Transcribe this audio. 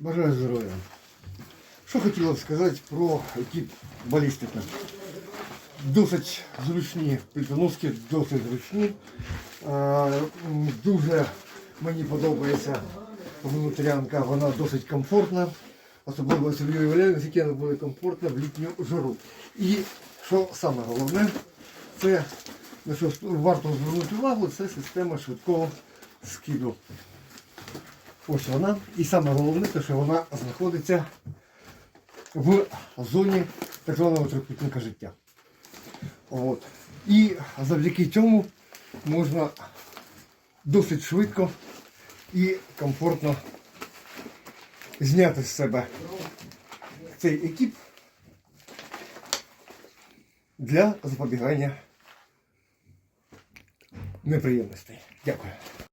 Бажаю здоров'я. Що хотіла б сказати про екіп балістики. Досить зручні плитоноски, досить зручні. Дуже мені подобається внутрянка, вона досить комфортна. Особливо собі уявляю, наскільки вона буде комфортна в літню жару. І що саме головне, це на що варто звернути увагу, це система швидкого скиду. Ось вона. І саме головне, те, що вона знаходиться в зоні так званого трикутника життя. От. І завдяки цьому можна досить швидко і комфортно зняти з себе цей екіп для запобігання неприємностей. Дякую.